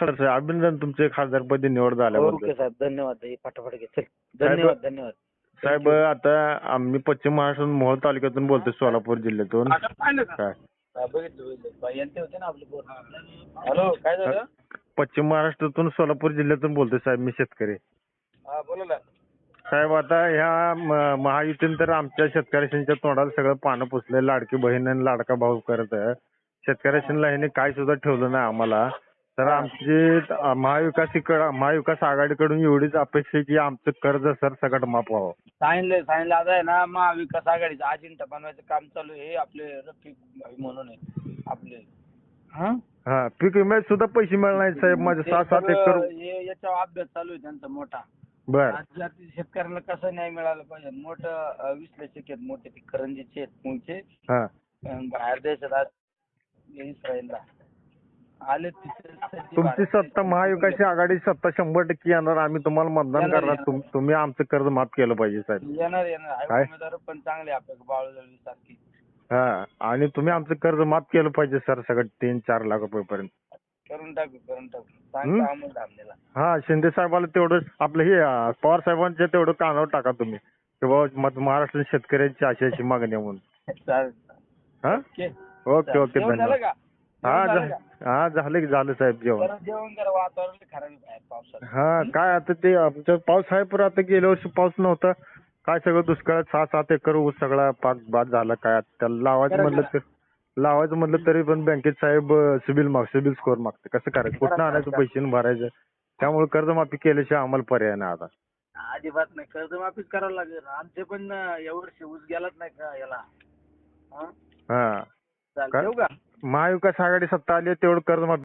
खरं साहेब अभिनंदन तुमचे खासदारपदी निवड ओके झाल्याबद्दल साहेब धन्यवाद हे फटाफट घे चल धन्यवाद धन्यवाद. साहेब आता आम्ही पश्चिम महाराष्ट्रातून मोहोळ तालुक्यातून बोलतोय सोलापूर जिल्ह्यातून. काय? हा, बघितलं होते ना आपले हॅलो काय झालं? पश्चिम महाराष्ट्रातून सोलापूर जिल्ह्यातून बोलतोय साहेब मी शेतकरी. हा बोला ना. साहेब आता ह्या म- महायुतीने तर आमच्या शेतकऱ्यांच्या तोंडाला सगळं पानं पुसलंय लाडकी बहीण आणि लाडका भाऊ करत आहे. शेतकऱ्यांना ह्याने काय सुद्धा ठेवलं नाही आम्हाला. तर आमची महाविकासीकडं महाविकास आघाडीकडून एवढीच अपेक्षा आहे की आमचं कर्ज सर सकट माफ व्हावं. सांगितलंय सांगितलं. आता आहे ना महाविकास आघाडीचं अजिंठा बनवायचं काम चालू आहे. आपले रफिक भाई म्हणून आहे. आपले. हा? हा पीक विम्यात सुद्धा पैसे मिळणार नाहीत साहेब. माझे ते सहा सात सगळं एकर हे- याच्यावर अभ्यास चालू आहे त्यांचा मोठा. बर. शेतकऱ्यांना कसं न्याय मिळाला पाहिजे मोठं अं, विश्लेषक आहेत मोठे ते करंजीचे आहेत मुळचे. हा. अं, बाहेर देशात आज इस्रायलला. आले तुमची सत्ता महाविकासची आघाडी सत्ता शंभर टक्के येणार आम्ही तुम्हाला मतदान येणार, करणार. येणार. तुम- तुम्ही आमचं कर्ज माफ केलं पाहिजे साहेब. येणार येणार. आहे काय? उमेदवार पण चांगले आपल्या हा आणि तुम्ही आमचं कर्ज माफ केलं पाहिजे सर सगळं तीन चार लाख रुपयेपर्यंत. करून टाकू करून टाकू. हं? सांगतो अमोल धामणेला. हा शिंदे साहेबाला तेवढं आपलं हे अं, पवार साहेबांच्या तेवढं कानावर टाका तुम्ही. की बाबा मत- महाराष्ट्र शेतकऱ्यांची अशी अशी मागणी आहे म्हणून. चालेल हा? ओके. ओके झालं धन्यवाद. का? हा झालं? हा झालं की झालं साहेब जेवण. जरा जेवण करा वातावरण खराब आहे बाहेर पावसात हा काय आता ते आमच्या पाऊस आहे पण आता गेल्या वर्षी पाऊस नव्हता. काय सगळं दुष्काळात सहा सात एकर ऊस सगळा पाक बाद झाला काय त्याला लावायचं म्हणलं तर लावायचं म्हणलं तरी पण बँकेत साहेब सिबिल माग सिबिल स्कोर मागते. कसं करायचं? कुठनं आणायचं. पैसे आणि भरायचं. त्यामुळे कर्जमाफी केल्याशिवाय आम्हाला पर्याय नाही आता. अजिबात नाही. कर्जमाफीच करावं लागेल. आमचे पण अं, यावर्षी ऊस गेलाच नाही का याला? हा? हा. चालेल काय? ठेवू का? महाविकास आघाडी सत्ता आली आहे, तेवढं कर्जमाफी